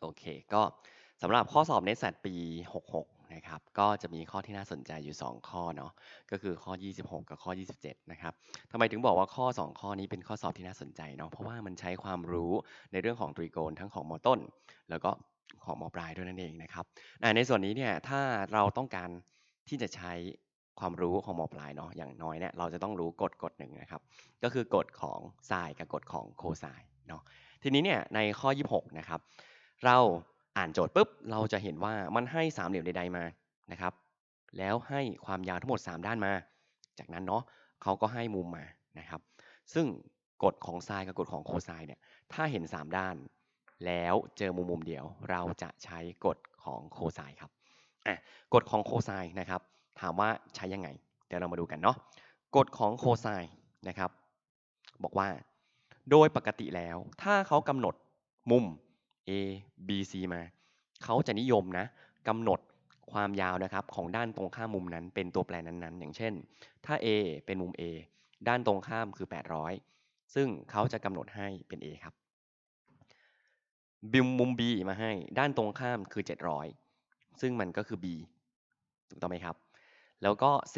โอเค ก็สำหรับข้อสอบ NET-SAT ปี 66 นะครับ ก็จะมีข้อที่น่าสนใจอยู่ 2 ข้อเนาะ ก็คือข้อ 26 กับข้อ 27 นะครับทำไมถึงบอกว่าข้อ 2 ข้อนี้เป็นข้อสอบที่น่าสนใจเนาะ เพราะว่ามันใช้ความรู้ในเรื่องของตรีโกณทั้งของมต้น แล้วก็ของมปลายด้วยนั่นเองนะครับในส่วนนี้เนี่ย ถ้าเราต้องการที่จะใช้ความรู้ของมปลายเนาะ อย่างน้อยเนี่ย เราจะต้องรู้กฎกฎหนึ่งนะครับ ก็คือกฎของไซน์กับกฎของโคไซน์เนาะ ทีนี้เนี่ย ในข้อ 26 นะครับ เราอ่านโจทย์ปุ๊บเราจะเห็นว่ามันให้สามเหลี่ยมใดๆมานะครับ แล้วให้ความยาวทั้งหมด 3 ด้านมา จากนั้นเนาะเขาก็ให้มุมมานะครับ ซึ่งกฎของไซน์กับกฎของโคไซน์เนี่ยถ้าเห็น 3 ด้าน แล้วเจอมุมมุมเดียว เราจะใช้กฎของโคไซน์ครับอะกฎของโคไซน์นะครับ ถามว่าใช้ยังไง เดี๋ยวเรามาดูกันเนาะกฎของโคไซน์นะครับ บอกว่า โดยปกติแล้ว ถ้าเขากำหนดมุม A B C มา เขาจะนิยมนะกำหนดความยาวนะครับของด้านตรงข้ามมุมนั้นเป็นตัวแปรนั้นๆ อย่างเช่น ถ้า A เป็นมุม A ด้านตรงข้ามคือ 800 ซึ่งเขาจะกำหนดให้เป็น A ครับบิมมุม B มาให้ ด้านตรงข้ามคือ 700 ซึ่งมันก็คือ B ถูกต้องไหมครับ แล้วก็ C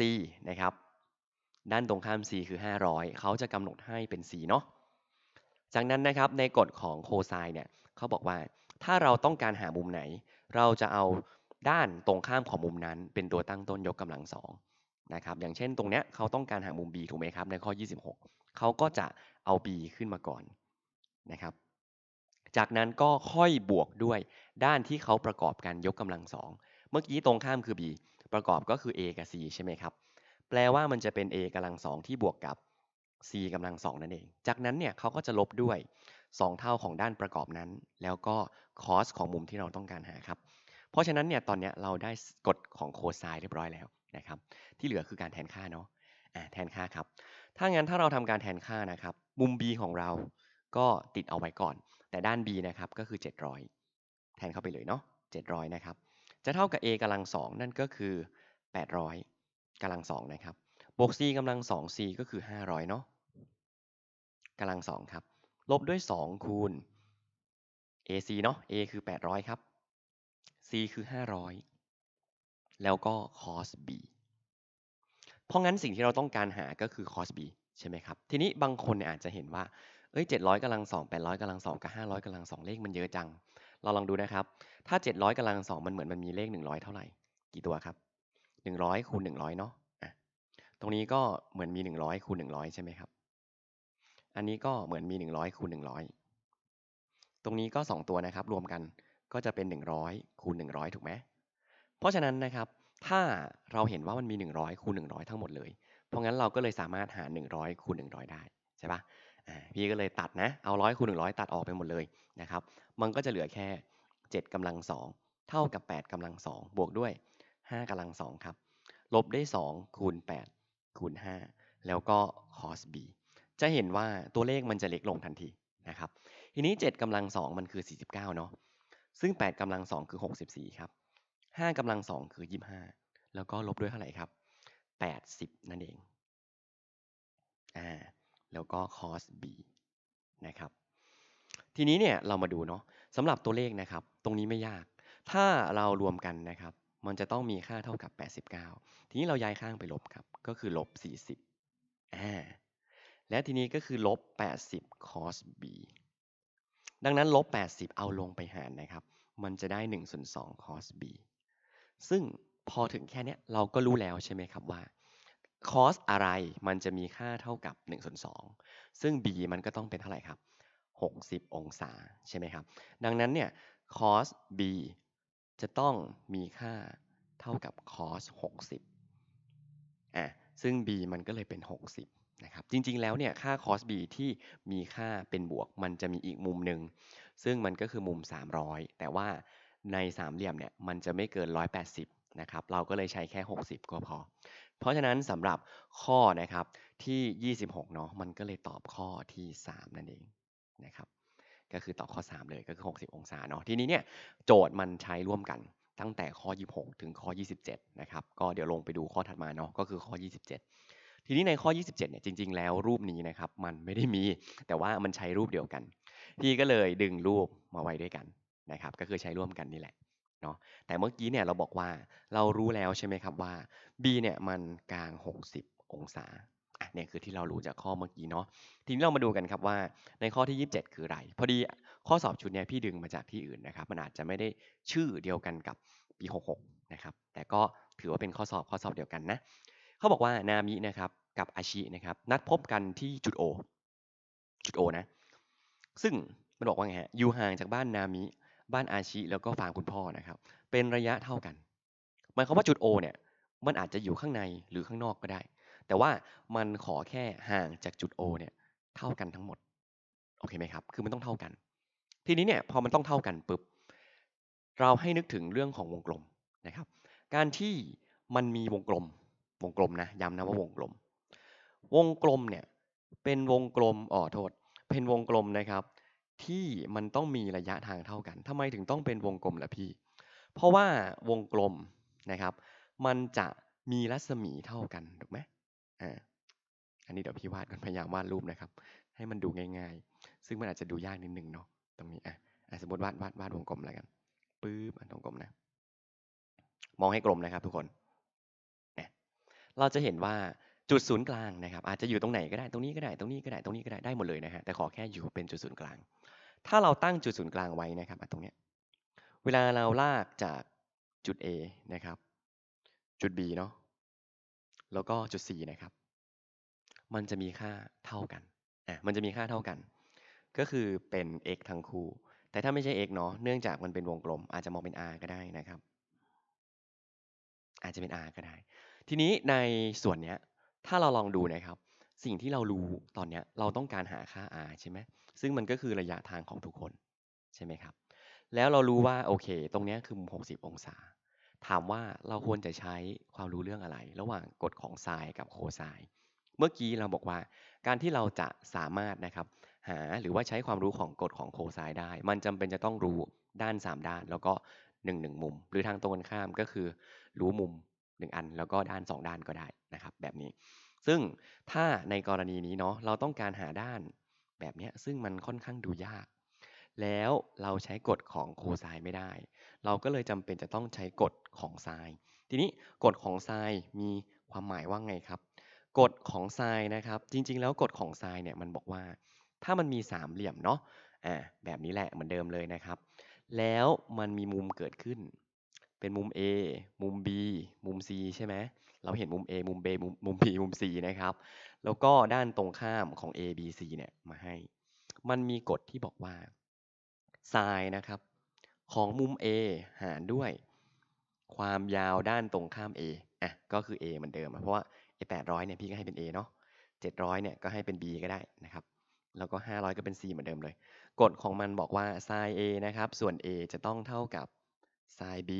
นะครับ ด้านตรงข้าม C คือ 500 เขาจะกำหนดให้เป็น C เนาะจากนั้นนะครับในกฎของโคไซน์เนี่ย เขาบอกว่าถ้าเราต้องการหามุมไหน เราจะเอาด้านตรงข้ามของมุมนั้น เป็นตัวตั้งต้นยกกำลังสองนะครับอย่างเช่นตรงเนี้ยเขาต้องการหามุม B ถูกไหมครับในข้อ 26 เขาก็จะเอา B ขึ้นมาก่อนนะครับ จากนั้นก็ค่อยบวกด้วยด้านที่เขาประกอบกันยกกำลังสองเมื่อกี้ตรงข้ามคือ B ประกอบก็คือ A กับ C ใช่ไหมครับแปลว่ามันจะเป็น A กำลังสองที่บวกกับ c กำลังสองนั่นเอง จากนั้นเนี่ยเขาก็จะลบด้วย 2 เท่าของด้านประกอบนั้น แล้วก็ cos ของมุมที่เราต้องการหาครับ เพราะฉะนั้นเนี่ยตอนนี้เราได้กฎของโคไซน์เรียบร้อยแล้วนะครับที่เหลือคือการแทนค่าเนาะะแทนค่าครับ ถ้างั้นถ้าเราทำการแทนค่านะครับ มุม b ของเราก็ติดเอาไว้ก่อน แต่ด้าน b นะครับก็คือ 700 แทนเข้าไปเลยเนาะ700นะครับจะเท่ากับ a กำลังสองนั่นก็คือ 800กำลังสองนะครับบวก c กำลังสอง c ก็คือ 500เนาะกำลังสองครับ ลบด้วย 2 คูณ ac เนาะ a คือ 800 ครับ c คือ 500 แล้วก็ cos b เพราะงั้นสิ่งที่เราต้องการหาก็คือ cos b ใช่ไหมครับ ทีนี้บางคนเนี่ยอาจจะเห็นว่า เอ้ย 700กำลัง2 800กำลัง2กับ 500กำลัง2เลขมันเยอะจัง เราลองดูนะครับ ถ้า 700กำลัง2มันเหมือนมันมีเลข 100 เท่าไหร่ กี่ตัวครับ 100คูณ100 เนาะ ตรงนี้ก็เหมือนมี 100คูณ100 ใช่ไหมครับ อันนี้ก็เหมือนมี 100คูณ100 ตรงนี้ก็ 2 ตัวนะครับ รวมกันก็จะเป็น 100คูณ100 ถูกไหมเพราะฉะนั้นนะครับถ้าเราเห็นว่ามันมี 100คูณ100 ทั้งหมดเลย เพราะงั้นเราก็เลยสามารถหา 100คูณ100 ได้ใช่ปะอ่าพี่ก็เลยตัดนะเอา100คูณ100 ตัดออกไปหมดเลยนะครับ มันก็จะเหลือแค่ 7กำลัง 2 เท่ากับ 8กำลัง 2 บวกด้วย 5กำลัง2ครับลบได้ 2 คูณ 8 คูณ 5 แล้วก็ cos b จะเห็นว่าตัวเลขมันจะเล็กลงทันทีนะครับ ทีนี้ 7กำลัง2มันคือ 49 เนาะ ซึ่ง 8กำลัง2คือ 64 ครับ 5กำลัง2คือ 25 แล้วก็ลบด้วยเท่าไหร่ครับ 80 นั่นเอง อ่า แล้วก็ cos b นะครับ ทีนี้เนี่ยเรามาดูเนาะสำหรับตัวเลขนะครับ ตรงนี้ไม่ยาก ถ้าเรารวมกันนะครับ มันจะต้องมีค่าเท่ากับ 89 ทีนี้เราย้ายข้างไปลบครับ ก็คือลบ 40 อ่า และทีนี้ก็คือลบ 80 cos b ดังนั้นลบ 80 เอาลงไปหารนะครับ มันจะได้1ส่วน2 cos b ซึ่งพอถึงแค่นี้เราก็รู้แล้วใช่ไหมครับว่า cos อะไรมันจะมีค่าเท่ากับ1ส่วน2ซึ่ง b มันก็ต้องเป็นเท่าไหร่ครับ 60 องศาใช่ไหมครับ ดังนั้นเนี่ย cos b จะต้องมีค่าเท่ากับ cos 60อะซึ่ง b มันก็เลยเป็น 60 นะครับจริงๆแล้วเนี่ยค่า cos b ที่มีค่าเป็นบวก มันจะมีอีกมุมหนึ่งซึ่งมันก็คือมุม 300 แต่ว่าในสามเหลี่ยมเนี่ยมันจะไม่เกิน 180นะครับเราก็เลยใช้แค่ 60 ก็พอ เพราะฉะนั้นสำหรับข้อนะครับที่ 26เนาะมันก็เลยตอบข้อที่ 3 นั่นเองนะครับก็คือตอบข้อ 3 เลยก็คือ 60 องศาเนาะทีนี้เนี่ยโจทย์มันใช้ร่วมกันตั้งแต่ข้อ 26 ถึงข้อ 27 นะครับ ก็เดี๋ยวลงไปดูข้อถัดมาเนาะก็คือข้อ 27 ทีนี้ในข้อ 27เนี่ยจริง ๆ แล้วรูปนี้นะครับมันไม่ได้มี แต่ว่ามันใช้รูปเดียวกัน พี่ก็เลยดึงรูปมาไว้ด้วยกันนะครับ ก็คือใช้ร่วมกันนี่แหละเนาะแต่เมื่อกี้เนี่ยเราบอกว่าเรารู้แล้วใช่ไหมครับว่า b เนี่ยมันกลาง 60 องศาอะเนี่ยคือที่เรารู้จากข้อเมื่อกี้เนาะทีนี้เรามาดูกันครับว่าในข้อที่ 27 คืออะไร พอดีข้อสอบชุดเนี้ยพี่ดึงมาจากที่อื่นนะครับ มันอาจจะไม่ได้ชื่อเดียวกันกับปี 66 นะครับ แต่ก็ถือว่าเป็นข้อสอบข้อสอบเดียวกันนะ เขาบอกว่านามินะครับกับอาชินะครับนัดพบกันที่จุด O จุด O นะ ซึ่งมันบอกว่าไงฮะอยู่ห่างจากบ้านนามิ บ้านอาชิแล้วก็ฟาร์มคุณพ่อนะครับ เป็นระยะเท่ากันหมายความว่าจุด O เนี่ยมันอาจจะอยู่ข้างในหรือข้างนอกก็ได้ แต่ว่ามันขอแค่ห่างจากจุด O เนี่ยเท่ากันทั้งหมดโอเคไหมครับ คือมันต้องเท่ากัน ทีนี้เนี่ยพอมันต้องเท่ากันปุ๊บเราให้นึกถึงเรื่องของวงกลมนะครับ การที่มันมีวงกลม วงกลมนะย้ำนะว่าวงกลม วงกลมเนี่ยเป็นวงกลมอ๋อโทษ เป็นวงกลมนะครับ ที่มันต้องมีระยะทางเท่ากันทำไมถึงต้องเป็นวงกลมล่ะพี่ เพราะว่าวงกลมนะครับ มันจะมีรัศมีเท่ากันถูกไหมอ่าอันนี้เดี๋ยวพี่วาดกันพยายามวาดรูปนะครับ ให้มันดูง่าย ๆ ซึ่งมันอาจจะดูยากนิดนึงเนาะตรงนี้อะอะสมมติวาดวาดวาดวงกลมอะไรกันปื๊บอะวงกลมนะ มองให้กลมนะครับทุกคน เราจะเห็นว่าจุดศูนย์กลางนะครับ อาจจะอยู่ตรงไหนก็ได้ตรงนี้ก็ได้ตรงนี้ก็ได้ตรงนี้ก็ได้ได้หมดเลยนะฮะแต่ขอแค่อยู่เป็นจุดศูนย์กลาง ถ้าเราตั้งจุดศูนย์กลางไว้นะครับตรงเนี้ยเวลาเราลากจากจุด A นะครับ จุด B เนาะแล้วก็จุด C นะครับ มันจะมีค่าเท่ากันอะมันจะมีค่าเท่ากัน ก็คือเป็น x ทั้งคู่ แต่ถ้าไม่ใช่ x เนาะเนื่องจากมันเป็นวงกลม อาจจะมองเป็น r ก็ได้นะครับ อาจจะเป็น r ก็ได้ ทีนี้ในส่วนเนี้ยถ้าเราลองดูนะครับ สิ่งที่เรารู้ตอนเนี้ยเราต้องการหาค่า r ใช่ไหมซึ่งมันก็คือระยะทางของทุกคนใช่ไหมครับ แล้วเรารู้ว่าโอเค ตรงเนี้ยคือมุม60 องศา ถามว่าเราควรจะใช้ความรู้เรื่องอะไร ระหว่างกฎของไซน์กับโคไซน์เมื่อกี้เราบอกว่าการที่เราจะสามารถนะครับหาหรือว่าใช้ความรู้ของกฎของโคไซน์ได้ มันจำเป็นจะต้องรู้ด้าน 3 ด้าน แล้วก็1 1มุม หรือทางตรงกันข้ามก็คือ รู้มุม 1 อัน แล้วก็ด้าน 2 ด้านก็ได้นะครับ แบบนี้ ซึ่งถ้าในกรณีนี้เนาะเราต้องการหาด้านแบบนี้ซึ่งมันค่อนข้างดูยาก แล้วเราใช้กฎของโคไซไม่ได้ เราก็เลยจำเป็นจะต้องใช้กฎของไซน์ทีนี้กฎของไซน์มีความหมายว่าไงครับกฎของไซน์นะครับ จริง ๆ แล้วกฎของไซน์เนี่ยมันบอกว่า ถ้ามันมีสามเหลี่ยมเนาะอ่าแบบนี้แหละเหมือนเดิมเลยนะครับ แล้วมันมีมุมเกิดขึ้น เป็นมุม A มุม B มุม C ใช่ไหมเราเห็นมุม A มุม B มุมมุม B มุม C นะครับ แล้วก็ด้านตรงข้ามของ A B C เนี่ยมาให้ มันมีกฎที่บอกว่าไซน์นะครับ ของมุม A หารด้วย ความยาวด้านตรงข้าม A อะก็คือ A เหมือนเดิม เพราะว่าไอ้800เนี่ยพี่ก็ให้เป็น A เนาะ700เนี่ยก็ให้เป็น B ก็ได้นะครับ แล้วก็ 500 ก็เป็น C เหมือนเดิมเลย กฎของมันบอกว่า sin A นะครับ ส่วน A จะต้องเท่ากับ sin B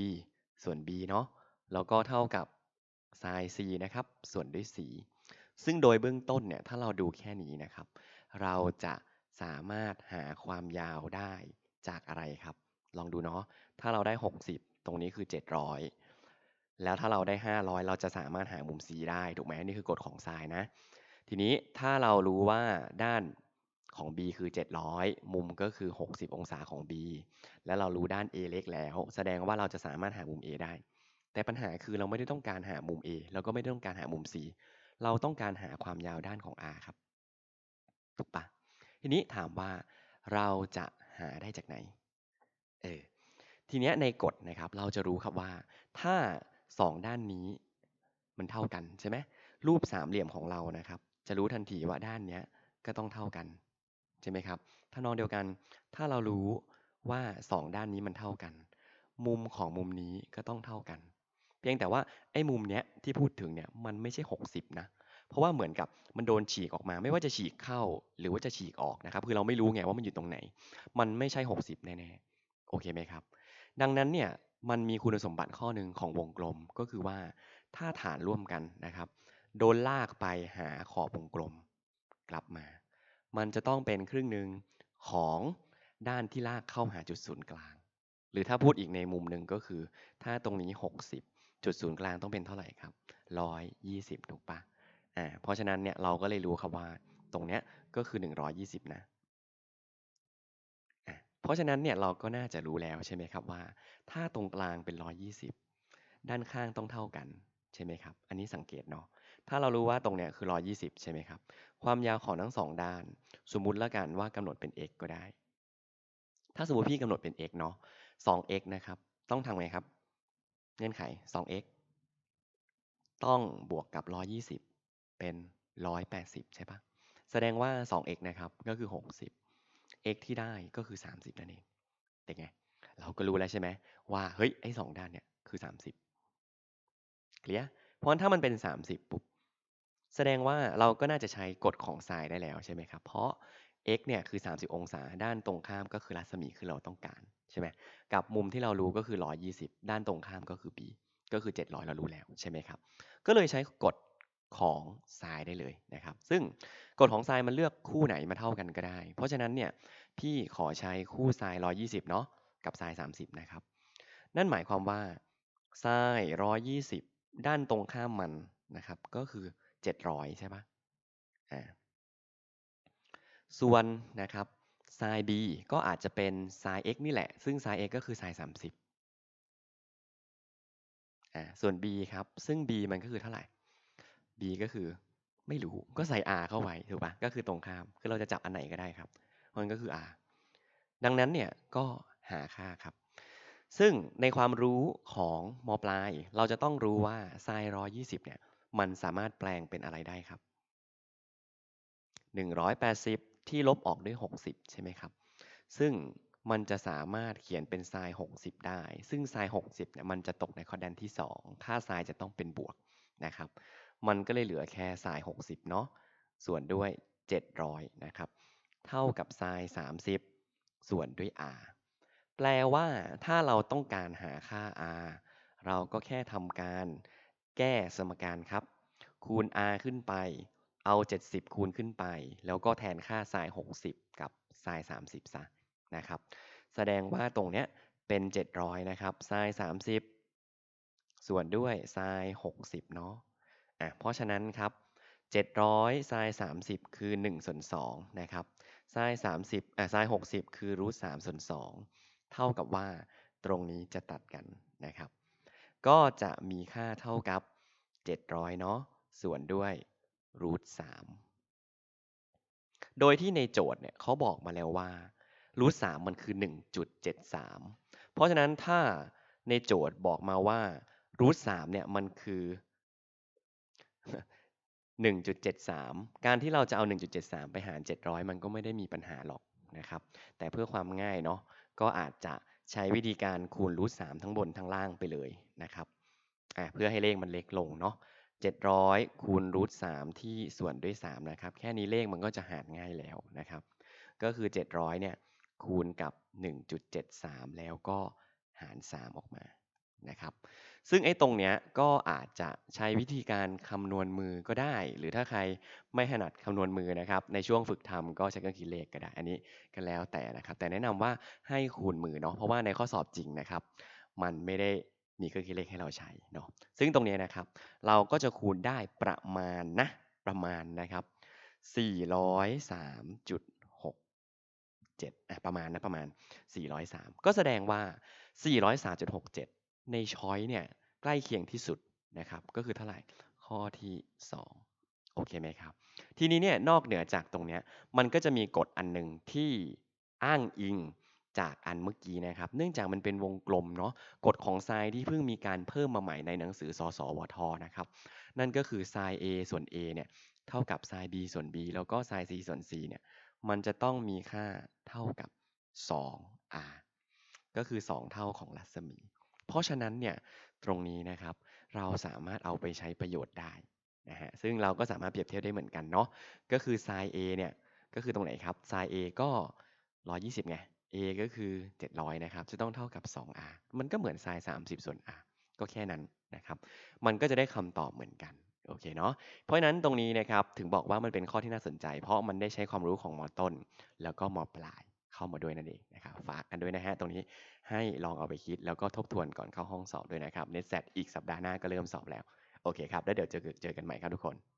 ส่วน B เนาะแล้วก็เท่ากับ sin C นะครับ ส่วนด้วย C ซึ่งโดยเบื้องต้นเนี่ยถ้าเราดูแค่นี้นะครับ เราจะสามารถหาความยาวได้จากอะไรครับ ลองดูเนาะถ้าเราได้ 60 ตรงนี้คือ 700 แล้วถ้าเราได้ 500 เราจะสามารถหามุม C ได้ถูกไหมนี่คือกฎของไซน์นะ ทีนี้ถ้าเรารู้ว่าด้าน ของ B คือ 700 มุมก็คือ 60 องศาของ B แล้วเรารู้ด้าน A เล็กแล้ว แสดงว่าเราจะสามารถหามุม A ได้ แต่ปัญหาคือเราไม่ได้ต้องการหามุม A แล้วก็ไม่ได้ต้องการหามุม C เราต้องการหาความยาวด้านของ R ครับ ถูกปะทีนี้ถามว่าเราจะหาได้จากไหน เออ ทีเนี้ยในกฎนะครับ เราจะรู้ครับว่า ถ้า 2 ด้านนี้มันเท่ากันใช่ไหมรูปสามเหลี่ยมของเรานะครับ จะรู้ทันทีว่าด้านเนี้ยก็ต้องเท่ากัน ใช่ไหมครับถ้านองเดียวกัน ถ้าเรารู้ว่า 2 ด้านนี้มันเท่ากัน มุมของมุมนี้ก็ต้องเท่ากัน เพียงแต่ว่าไอ้มุมเนี้ยที่พูดถึงเนี่ยมันไม่ใช่ 60 นะเพราะว่าเหมือนกับมันโดนฉีกออกมา ไม่ว่าจะฉีกเข้าหรือว่าจะฉีกออกนะครับคือเราไม่รู้ไงว่ามันอยู่ตรงไหน มันไม่ใช่ 60 แน่ๆโอเคไหมครับ ดังนั้นเนี่ยมันมีคุณสมบัติข้อหนึ่งของวงกลมก็คือว่าถ้าฐานร่วมกันนะครับ โดนลากไปหาขอบวงกลม กลับมา มันจะต้องเป็นครึ่งหนึ่งของด้านที่ลากเข้าหาจุดศูนย์กลาง หรือถ้าพูดอีกในมุมหนึ่งก็คือ ถ้าตรงนี้ 60 จุดศูนย์กลางต้องเป็นเท่าไหร่ครับ 120 ถูกปะอ่าเพราะฉะนั้นเนี่ยเราก็เลยรู้ครับว่าตรงเนี้ยก็คือ 120 นะอะเพราะฉะนั้นเนี่ยเราก็น่าจะรู้แล้วใช่ไหมครับว่า ถ้าตรงกลางเป็น 120 ด้านข้างต้องเท่ากันใช่ไหมครับ อันนี้สังเกตเนาะ ถ้าเรารู้ว่าตรงเนี้ยคือ 120 ใช่ไหมครับ ความยาวของทั้งสองด้าน สมมุติแล้วกันว่ากำหนดเป็น x ก็ได้ ถ้าสมมติพี่กำหนดเป็น x เนาะ 2x นะครับ ต้องทำไงครับ เงื่อนไข 2x ต้องบวกกับ 120 เป็น 180 ใช่ปะแสดงว่า 2x นะครับ ก็คือ 60 x ที่ได้ก็คือ 30 นั่นเองเป็นไง เราก็รู้แล้วใช่ไหมว่า เฮ้ย ไอ้สองด้านเนี่ยคือ 30 เคลียร์เพราะถ้ามันเป็น 30 ปุ๊บ แสดงว่าเราก็น่าจะใช้กฎของไซน์ได้แล้วใช่ไหมครับ เพราะ x เนี่ยคือ 30 องศา ด้านตรงข้ามก็คือรัศมีคือเราต้องการใช่ไหมกับมุมที่เรารู้ก็คือ 120 ด้านตรงข้ามก็คือ b ก็คือ 700 เรารู้แล้วใช่ไหมครับ ก็เลยใช้กฎของไซน์ได้เลยนะครับ ซึ่งกฎของไซน์มันเลือกคู่ไหนมาเท่ากันก็ได้ เพราะฉะนั้นเนี่ยพี่ขอใช้คู่ไซน์120 เนาะกับไซน์30 นะครับ นั่นหมายความว่าไซน์120 ด้านตรงข้ามมันนะครับ ก็คือ 700 ใช่ปะอ่าส่วนนะครับไซน์ b ก็อาจจะเป็นไซน์ x นี่แหละ ซึ่งไซน์ x ก็คือไซน์30อ่าส่วน b ครับ ซึ่ง b มันก็คือเท่าไหร่ b ก็คือไม่รู้ ก็ใส่ r เข้าไว้ถูกปะก็คือตรงข้าม คือเราจะจับอันไหนก็ได้ครับ มันก็คือ r ดังนั้นเนี่ยก็หาค่าครับ ซึ่งในความรู้ของมปลาย เราจะต้องรู้ว่าไซน์120 เนี่ย มันสามารถแปลงเป็นอะไรได้ครับ 180 ที่ลบออกด้วย 60 ใช่ไหมครับ ซึ่งมันจะสามารถเขียนเป็นไซน์60 ได้ ซึ่งไซน์60เนี่ยมันจะตกในคอแดนที่ 2 ค่าไซน์จะต้องเป็นบวกนะครับ มันก็เลยเหลือแค่ไซน์60 เนาะ ส่วนด้วย 700 นะครับ เท่ากับไซน์30 ส่วนด้วย r แปลว่าถ้าเราต้องการหาค่า r เราก็แค่ทำการ แก้สมการครับ คูณ r ขึ้นไป เอา 70 คูณขึ้นไป แล้วก็แทนค่าไซน์60 กับไซน์30 ซะนะครับ แสดงว่าตรงเนี้ยเป็น 700 นะครับไซน์30 ส่วนด้วยไซน์60 เนาะอะเพราะฉะนั้นครับ 700ไซน์30 คือ1ส่วน2นะครับไซน์30อะไซน์60 คือรูท3ส่วน2เท่ากับว่าตรงนี้จะตัดกันนะครับ ก็จะมีค่าเท่ากับ 700 เนาะส่วนด้วยรูท3โดยที่ในโจทย์เนี่ยเขาบอกมาแล้วว่ารูท3มันคือ 1.73 เพราะฉะนั้นถ้าในโจทย์บอกมาว่ารูท3เนี่ยมันคือ 1.73 การที่เราจะเอา 1.73 ไปหาร 700 มันก็ไม่ได้มีปัญหาหรอกนะครับ แต่เพื่อความง่ายเนาะก็อาจจะ ใช้วิธีการคูณรูท3ทั้งบนทั้งล่างไปเลยนะครับเพื่อให้เลขมันเล็กลงเนาะ700คูณรูท3ที่ส่วนด้วย3นะครับ แค่นี้เลขมันก็จะหารง่ายแล้วนะครับ ก็คือ 700เนี่ยคูณกับ 1.73 แล้วก็หาร 3 ออกมานะครับ ซึ่งไอ้ตรงเนี้ยก็อาจจะใช้วิธีการคำนวณมือก็ได้ หรือถ้าใครไม่ถนัดคำนวณมือนะครับ ในช่วงฝึกทำก็ใช้เครื่องคิดเลขก็ได้ อันนี้ก็แล้วแต่นะครับ แต่แนะนำว่าให้คูณมือเนาะ เพราะว่าในข้อสอบจริงนะครับ มันไม่ได้มีเครื่องคิดเลขให้เราใช้เนาะ ซึ่งตรงนี้นะครับ เราก็จะคูณได้ประมาณนะ ประมาณนะครับ 403.67อะประมาณนะประมาณ 403 ก็แสดงว่า 403.67 ในช้อยเนี่ยใกล้เคียงที่สุดนะครับ ก็คือเท่าไหร่ข้อที่ 2 โอเคไหมครับ ทีนี้เนี่ยนอกเหนือจากตรงเนี้ยมันก็จะมีกฎอันหนึ่งที่อ้างอิงจากอันเมื่อกี้นะครับ เนื่องจากมันเป็นวงกลมเนาะกฎของไซน์ที่เพิ่งมีการเพิ่มมาใหม่ในหนังสือสสวทนะครับ นั่นก็คือไซน์ a ส่วน a เนี่ยเท่ากับไซน์ b ส่วน b แล้วก็ไซน์ c ส่วน c เนี่ยมันจะต้องมีค่าเท่ากับ 2r ก็คือ 2 เท่าของรัศมี ราะฉะนั้นเนี่ยตรงนี้นะครับ เราสามารถเอาไปใช้ประโยชน์ได้นะฮะซึ่งเราก็สามารถเปรียบเทียบได้เหมือนกันเนาะก็คือไซน์ a เนี่ยก็คือตรงไหนครับไซน์ a ก็ 120 ไง a ก็คือ 700 นะครับ จะต้องเท่ากับ 2r มันก็เหมือนไซน์30 ส่วน r ก็แค่นั้นนะครับ มันก็จะได้คำตอบเหมือนกันโอเคเนาะเพราะฉะนั้นตรงนี้นะครับถึงบอกว่ามันเป็นข้อที่น่าสนใจ เพราะมันได้ใช้ความรู้ของมอต้น แล้วก็มอปลาย เข้ามาด้วยนั่นเองนะครับฝากกันด้วยนะฮะตรงนี้ให้ลองเอาไปคิดแล้วก็ทบทวนก่อนเข้าห้องสอบด้วยนะครับเน็ตแซอีกสัปดาห์หน้าก็เริ่มสอบแล้วโอเคครับแล้วเดี๋ยวเจอเจอกันใหม่ครับทุกคน